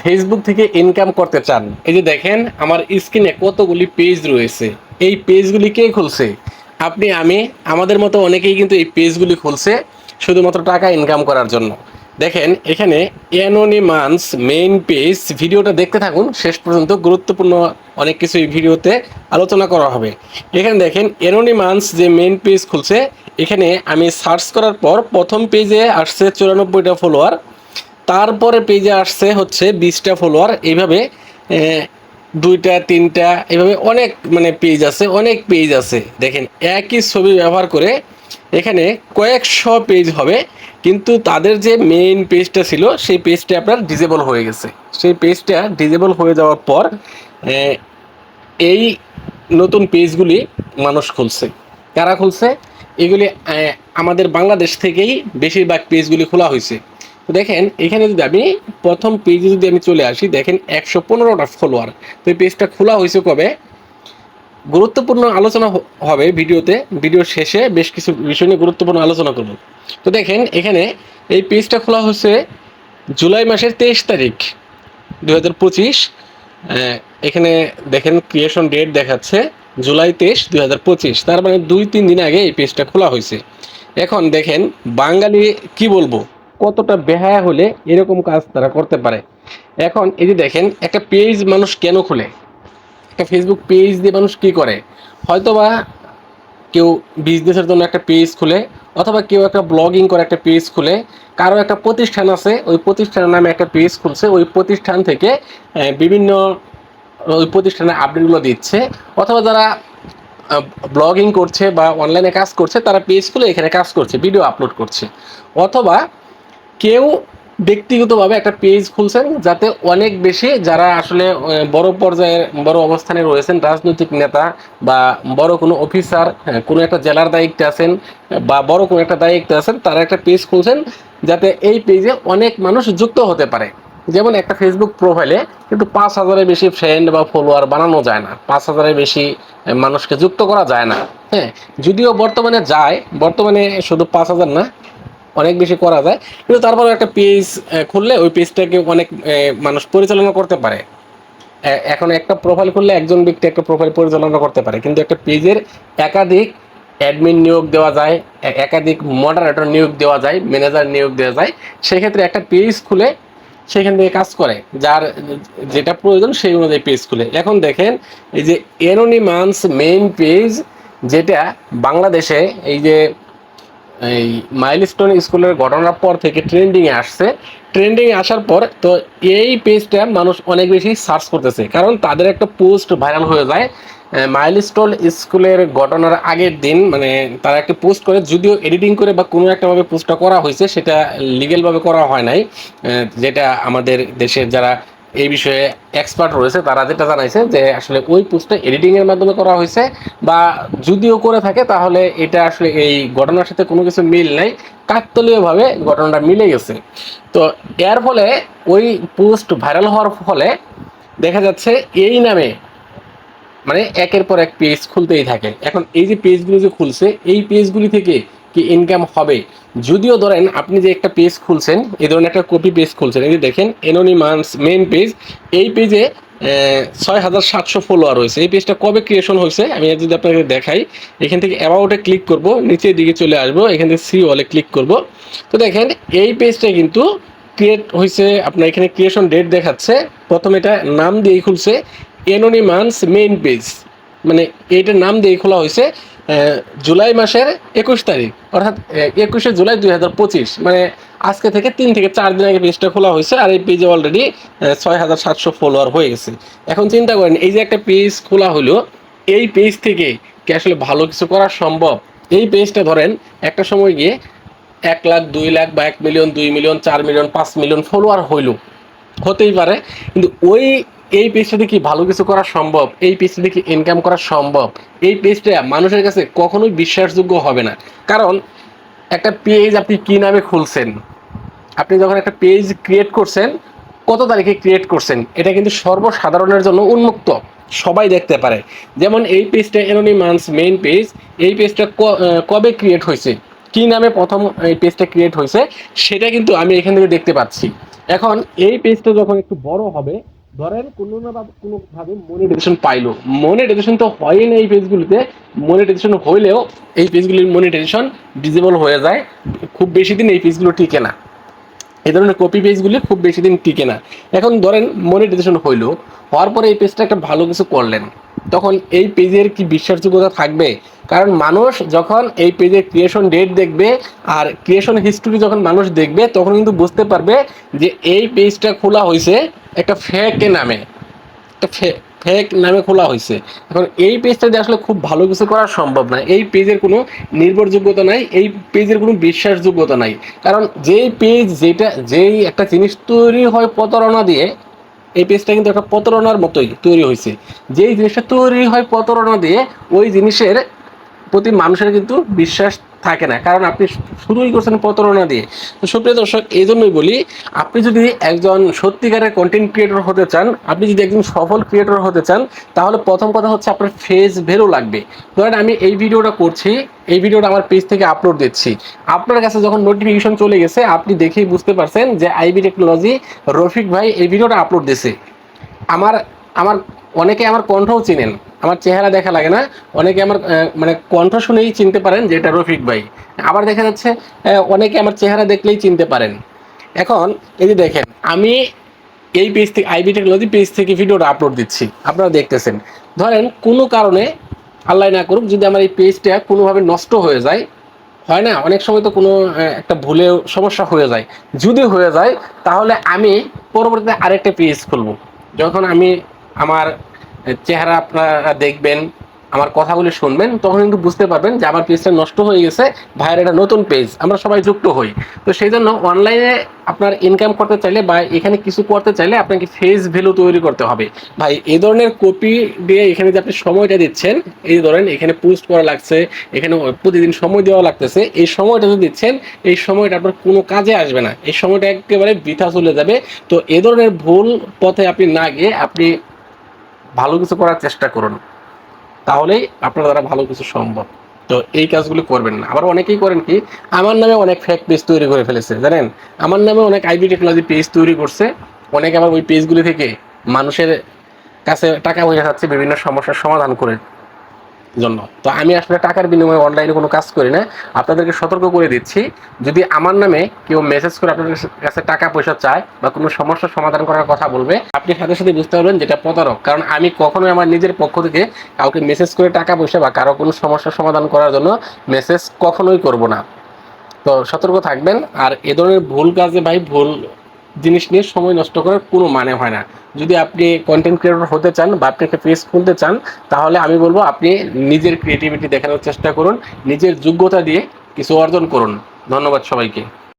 Facebook থেকে income করতে চান, এই যে দেখেন আমার স্ক্রিনে কতগুলি পেজ রয়েছে। এই পেজগুলি কে খুলছে? আপনি, আমি, আমাদের মতো অনেকেই কিন্তু এই পেজগুলি খুলছে শুধুমাত্র টাকা ইনকাম করার জন্য। দেখেন, এখানে অ্যানোনিমান্স মেইন পেজ ভিডিওটা দেখতে থাকুন, শেষ পর্যন্ত গুরুত্বপূর্ণ অনেক কিছু এই ভিডিওতে আলোচনা করা হবে। এখানে দেখেন অ্যানোনিমান্স যে মেইন পেজ খুলছে, এখানে আমি সার্চ করার পর প্রথম পেজে আসছে চুরানব্বইটা ফলোয়ার তারপরে পেজে আসছে হচ্ছে বিশটা ফলোয়ার এইভাবে দুইটা, তিনটা, এভাবে অনেক মানে পেজ আছে, অনেক পেজ আছে। দেখেন, একই ছবি ব্যবহার করে এখানে কয়েকশো পেজ হবে, কিন্তু তাদের যে মেইন পেজটা ছিল, সেই পেজটা আপনার ডিজেবল হয়ে গেছে। সেই পেজটা ডিজেবল হয়ে যাওয়ার পর এই নতুন পেজগুলি মানুষ খুলছে। কারা খুলছে? এগুলি আমাদের বাংলাদেশ থেকেই বেশিরভাগ পেজগুলি খোলা হয়েছে। দেখেন, এখানে যদি আমি প্রথম পেজে যদি আমি চলে আসি, দেখেন একশো পনেরোটা ফলোয়ার তো এই পেজটা খোলা হয়েছে কবে? গুরুত্বপূর্ণ আলোচনা হবে ভিডিওতে। ভিডিও শেষে বেশ কিছু বিষয় নিয়ে গুরুত্বপূর্ণ আলোচনা করব। তো দেখেন, এখানে এই পেজটা খোলা হচ্ছে জুলাই মাসের তেইশ তারিখ দু হাজার পঁচিশ। এখানে দেখেন ক্রিয়েশন ডেট দেখাচ্ছে জুলাই তেইশ, দুই হাজার পঁচিশ। তার মানে দুই তিন দিন আগে এই পেজটা খোলা হয়েছে। এখন দেখেন বাঙালি কি বলব? কতটা বেহায়া হলে এরকম কাজ তারা করতে পারে। এখন এই যে দেখেন, একটা পেজ মানুষ কেন খুলে? একটা ফেসবুক পেজ দিয়ে মানুষ কি করে? হয়তোবা কেউ বিজনেসের জন্য একটা পেজ খুলে, অথবা কেউ একটা ব্লগিং করে একটা পেজ খুলে, কারও একটা প্রতিষ্ঠান আছে, ওই প্রতিষ্ঠানের নামে একটা পেজ খুলছে, ওই প্রতিষ্ঠান থেকে বিভিন্ন ওই প্রতিষ্ঠানের আপডেটগুলো দিচ্ছে, অথবা যারা ব্লগিং করছে বা অনলাইনে কাজ করছে, তারা পেজ খুলে এখানে কাজ করছে ভিডিও আপলোড করছে। অথবা কেউ ব্যক্তিগতভাবে একটা পেজ খুলছেন যাতে অনেক বেশি যারা আসলে বড় পর্যায়ের বড় অবস্থানে রয়েছেন, রাজনৈতিক নেতা বা বড় কোনো অফিসার কোনো একটা জেলার দায়িত্বে আছেন বা বড় কোনো একটা দায়িত্বে আছেন, তারা একটা পেজ খুলছেন যাতে এই পেজে অনেক মানুষ যুক্ত হতে পারে। যেমন একটা ফেসবুক প্রোফাইলে কিন্তু পাঁচ হাজারের বেশি ফ্রেন্ড বা ফলোয়ার বানানো যায় না। পাঁচ হাজারের বেশি মানুষকে যুক্ত করা যায় না। হ্যাঁ যদিও বর্তমানে যায়, বর্তমানে শুধু পাঁচ হাজার না অনেক বেশি করা যায়। কিন্তু তারপরে একটা পেজ খুললে ওই পেজটাকে অনেক মানুষ পরিচালনা করতে পারে। এখন একটা প্রোফাইল খুললে একজন ব্যক্তি একটা প্রোফাইল পরিচালনা করতে পারে। কিন্তু একটা পেজের একাধিক অ্যাডমিন নিয়োগ দেওয়া যায় একাধিক মডারেটর নিয়োগ দেওয়া যায় ম্যানেজার নিয়োগ দেওয়া যায়। সেক্ষেত্রে একটা পেজ খুলে সেখান থেকে কাজ করে। যার, যেটা প্রয়োজন সেই অনুযায়ী পেজ খুলে। এখন দেখেন, এই যে এনোনিমান্স মেইন পেজ যেটা বাংলাদেশে এই যে এই মাইলস্টোন স্কুলের ঘটনার পর থেকে ট্রেন্ডিংয়ে আসছে। ট্রেন্ডিংয়ে আসার পর তো এই পেজটা মানুষ অনেক বেশি সার্চ করতেছে। কারণ তাদের একটা পোস্ট ভাইরাল হয়ে যায় মাইলস্টোন স্কুলের ঘটনার আগের দিন মানে তারা একটা পোস্ট করে, যদিও এডিটিং করে বা কোনো একটাভাবে পোস্টটা করা হয়েছে, সেটা লিগেলভাবে করা হয় নাই যেটা আমাদের দেশের যারা এই বিষয়ে এক্সপার্ট রয়েছে, তারা যেটা জানাইছে যে আসলে ওই পোস্টটা এডিটিং এর মাধ্যমে করা হয়েছে বা যদিও করে থাকে তাহলে এটা আসলে এই ঘটনার সাথে কোনো কিছু মিল নাই, কাকতলীয়ভাবে ঘটনাটা মিলে গেছে। তো এর ফলে ওই পোস্ট ভাইরাল হওয়ার ফলে দেখা যাচ্ছে এই নামে মানে একের পর এক পেজ খুলতেই থাকে। এখন এই যে পেজগুলো যে খুলছে, এই পেজগুলি থেকে কি ইনকাম হবে? যদিও ধরেন আপনি যে একটা পেজ খুলছেন, এই ধরনের একটা কপি পেজ খুলছেন, এই যে দেখেন এনোনিমান্স মেন পেজ এই পেজে ছয় হাজার সাতশো ফলোয়ার হয়েছে এই পেজটা কবে ক্রিয়েশন হয়েছে? আমি যদি আপনাকে দেখাই, এখান থেকে অ্যাবাউটে ক্লিক করব, নিচের দিকে চলে আসব, এখান থেকে সি ওয়ালে ক্লিক করব। তো দেখেন, এই পেজটা কিন্তু ক্রিয়েট হয়েছে, আপনার এখানে ক্রিয়েশন ডেট দেখাচ্ছে, প্রথমে এটা নাম দিয়েই খুলছে এনোনিমান্স মেন পেজ মানে এইটার নাম দিয়ে খোলা হয়েছে জুলাই মাসের একুশ তারিখ, অর্থাৎ একুশে জুলাই দুই হাজার পঁচিশ মানে আজকে থেকে তিন থেকে চার দিন আগে পেজটা খোলা হয়েছে আর এই পেজে অলরেডি ছয় হাজার সাতশো ফলোয়ার হয়ে গেছে। এখন চিন্তা করেন, এই যে একটা পেজ খোলা হলো, এই পেজ থেকে কি আসলে ভালো কিছু করা সম্ভব? এই পেজটা ধরেন, একটা সময় গিয়ে এক লাখ, দুই লাখ বা এক মিলিয়ন দুই মিলিয়ন চার মিলিয়ন পাঁচ মিলিয়ন ফলোয়ার হইল। হতেই পারে, কিন্তু ওই এই পেজটা দেখি ভালো কিছু করা সম্ভব, এই পেজটাতে কি ইনকাম করা সম্ভব, এই পেজটা মানুষের কাছে কখনোই বিশ্বাসযোগ্য হবে না। কারণ একটা পেজ আপনি কি নামে খুলছেন? আপনি যখন একটা পেজ ক্রিয়েট করছেন, কত তারিখে ক্রিয়েট করছেন? এটা কিন্তু সর্বসাধারণের জন্য উন্মুক্ত, সবাই দেখতে পারে। যেমন এই পেজটা এনোনিমান্স মেইন পেজ এই পেজটা কবে ক্রিয়েট হয়েছে? কি নামে প্রথম এই পেজটা ক্রিয়েট হয়েছে? সেটা কিন্তু আমি এখান থেকে দেখতে পাচ্ছি। এখন এই পেজটা যখন একটু বড় হবে ধরেন কোনো না কোনোভাবে মনিটাইজেশন পাইলো। মনিটাইজেশন তো হয় না এই পেজগুলিতে মনিটাইজেশন হইলেও এই পেজগুলির মনিটাইজেশন ডিজেবল হয়ে যায়। খুব বেশি দিন এই পেজগুলো টিকে না। এই ধরনের কপি পেজগুলি খুব বেশি দিন টিকে না। এখন ধরেন মনিটাইজেশন হইল, হওয়ার পরে এই পেজটা একটা ভালো কিছু করলেন। তখন এই পেজের কি বিশ্বাসযোগ্যতা থাকবে? কারণ মানুষ যখন এই পেজের ক্রিয়েশন ডেট দেখবে আর ক্রিয়েশন হিস্টোরি যখন মানুষ দেখবে, তখন কিন্তু বুঝতে পারবে যে এই পেজটা খোলা হয়েছে একটা ফেক নামে। একটা ফেক নামে খোলা হয়েছে এখন এই পেজটা দিয়ে আসলে খুব ভালো কিছু করা সম্ভব না। এই পেজের কোনো নির্ভরযোগ্যতা নাই, এই পেজের কোনো বিশ্বাসযোগ্যতা নাই। কারণ যেই পেজ যেটা, যেই একটা জিনিস তৈরি হয় প্রতারণা দিয়ে, এই পেজটা কিন্তু একটা প্রতারণার মতোই তৈরি হয়েছে যেই জিনিসটা তৈরি হয় প্রতারণা দিয়ে, ওই জিনিসের প্রতি মানুষের কিন্তু বিশ্বাস থাকে না। কারণ আপনি শুরুই করছেন প্রতারণা দিয়ে। তো সুপ্রিয় দর্শক এই জন্যই বলি, আপনি যদি একজন সত্যিকারের কন্টেন্ট ক্রিয়েটর হতে চান, আপনি যদি একজন সফল ক্রিয়েটর হতে চান, তাহলে প্রথম কথা হচ্ছে আপনার ফেস ভ্যালু লাগবে। ধরেন আমি এই ভিডিওটা করছি, এই ভিডিওটা আমার পেজ থেকে আপলোড দিচ্ছি। আপনার কাছে যখন নোটিফিকেশন চলে গেছে, আপনি দেখেই বুঝতে পারছেন যে আইবি টেকনোলজি রফিক ভাই এই ভিডিওটা আপলোড দিছে আমার আমার অনেকে আমার কণ্ঠও চিনেন। আমার চেহারা দেখা লাগে না। অনেকে আমার মানে কণ্ঠ শুনেই চিনতে পারেন যে এটা রফিক ভাই। আবার দেখা যাচ্ছে অনেকে আমার চেহারা দেখলেই চিনতে পারেন। এখন এই যে দেখেন, আমি এই পেজ থেকে আইবি টেকনোলজি পেজ থেকে ভিডিওটা আপলোড দিচ্ছি। আপনারা দেখতেছেন। ধরেন, কোনো কারণে, আল্লাহ না করুক, যদি আমার এই পেজটা কোনোভাবে নষ্ট হয়ে যায়, হয় না? অনেক সময় তো কোনো একটা ভুলে সমস্যা হয়ে যায়। যদি হয়ে যায়, তাহলে আমি পরবর্তীতে আরেকটা পেজ খুলব। যখন আমি আমার চেহারা আপনারা দেখবেন, আমার কথাগুলি শুনবেন, তখন কিন্তু বুঝতে পারবেন যে আমার পেজটা নষ্ট হয়ে গেছে, ভাইয়ের একটা নতুন পেজ আমরা সবাই যুক্ত হই। তো সেই জন্য অনলাইনে আপনার ইনকাম করতে চাইলে বা এখানে কিছু করতে চাইলে আপনাকে ফেস ভ্যালু তৈরি করতে হবে। ভাই, এই ধরনের কপি দিয়ে এখানে যে আপনি সময়টা দিচ্ছেন, এই ধরেন এখানে পোস্ট করা লাগছে, এখানে প্রতিদিন সময় দেওয়া লাগতেছে, এই সময়টা যদি দিচ্ছেন, এই সময়টা আপনার কোনো কাজে আসবে না। এই সময়টা একেবারে বৃথা চলে যাবে। তো এ ধরনের ভুল পথে আপনি না গিয়ে আপনি ভালো কিছু করার চেষ্টা করুন। তাহলেই আপনার দ্বারা ভালো কিছু সম্ভব। তো এই কাজগুলো করবেন না। আবার অনেকেই করেন কি, আমার নামে অনেক ফেক পেজ তৈরি করে ফেলেছে, জানেন? আমার নামে অনেক আইবি টেকনোলজি পেজ তৈরি করছে। অনেকে আবার ওই পেজগুলি থেকে মানুষের কাছে টাকা পয়সা যাচ্ছে, বিভিন্ন সমস্যার সমাধান করে জন্য। তো আমি আসলে টাকার বিনিময়ে অনলাইনে কোনো কাজ করি না। আপনাদেরকে সতর্ক করে দিচ্ছি, যদি আমার নামে কেউ মেসেজ করে আপনাদের কাছে টাকা পয়সা চায় বা কোনো সমস্যার সমাধান করার কথা বলবে, আপনি সাথে সাথে বুঝতে পারবেন যেটা প্রতারক। কারণ আমি কখনোই আমার নিজের পক্ষ থেকে কাউকে মেসেজ করে টাকা পয়সা বা কারও কোনো সমস্যার সমাধান করার জন্য মেসেজ কখনোই করব না। তো সতর্ক থাকবেন। আর এ ধরনের ভুল কাজে ভাই ভুল জিনিস নিয়ে সময় নষ্ট করার কোনো মানে হয় না। যদি আপনি কন্টেন্ট ক্রিয়েটর হতে চান বা আপনি একটা পেজ খুলতে চান, তাহলে আমি বলব আপনি নিজের ক্রিয়েটিভিটি দেখানোর চেষ্টা করুন, নিজের যোগ্যতা দিয়ে কিছু অর্জন করুন। ধন্যবাদ সবাইকে।